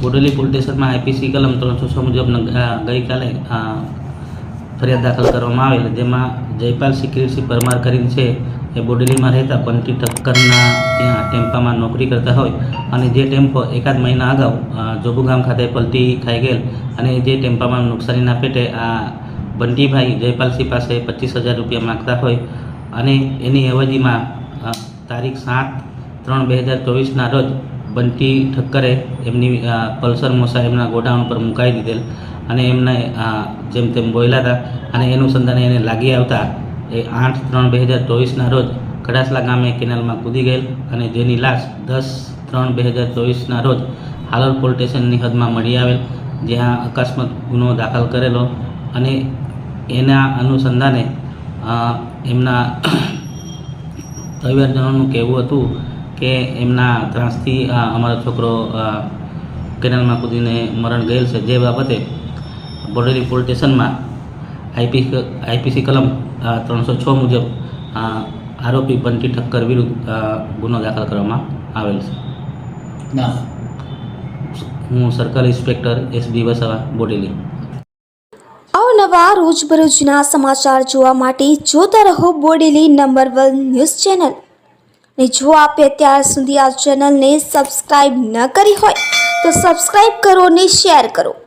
Bodeli police સ્ટેશનમાં IPC કલમ ત્રણસો છ મુજબ ગઈકાલે ફરિયાદ દાખલ કરવામાં આવેલ જેમાં જયપાલ સિક્યુરિટી પરમાર કરીને છે એ બોડેલીમાં રહેતા પંટી ઠક્કરના ત્યાં ટેમ્પામાં નોકરી કરતા હોય અને જે ટેમ્પો એકાદ મહિના અગાઉ જોબુગામ ખાતે પલટી ખાઈ ગયેલ અને જે ટેમ્પામાં નુકસાનીના પેટે આ બંટીભાઈ જયપાલસિંહ પાસે પચીસ હજાર રૂપિયા માગતા હોય અને એની અવધિમાં તારીખ સાત ત્રણ બે હજાર ચોવીસના રોજ બંટી ઠક્કરે એમની પલ્સર મોસા એમના ગોડાઉન પર મુકાઈ દીધેલ અને એમને જેમ તેમ બોલ્યા હતા અને એનું સંધાને એને લાગી આવતા એ આઠ ત્રણ બે હજાર ચોવીસના રોજ કડાસલા ગામે કેનાલમાં કૂદી ગયેલ અને જેની લાશ દસ ત્રણ બે હજાર ચોવીસના રોજ હાલોલ પોલીસ સ્ટેશનની હદમાં મળી આવેલ, જ્યાં અકસ્માત ગુનો દાખલ કરેલો અને એના અનુસંધાને એમના પરિવારજનોનું કહેવું હતું કે એમના ત્રાસથી અમારો છોકરો કેનાલમાં કૂદીને મરણ ગયેલ છે. જે બાબતે બોડેલી પોલીસ સ્ટેશનમાં આઈપી આઈપીસી કલમ ત્રણસો છ મુજબ આરોપી બંટી ઠક્કર વિરુદ્ધ ગુનો દાખલ કરવામાં આવેલ છે. હું circle inspector S B Vasava Bodeli. અવનવા રોજબરોજના સમાચાર જોવા માટે જોતા રહો Bodeli number one news channel. ને જો આપે અત્યાર સુધી આ ચેનલને સબસ્ક્રાઈબ ન કરી હોય, તો સબસ્ક્રાઈબ કરો ને શેર કરો.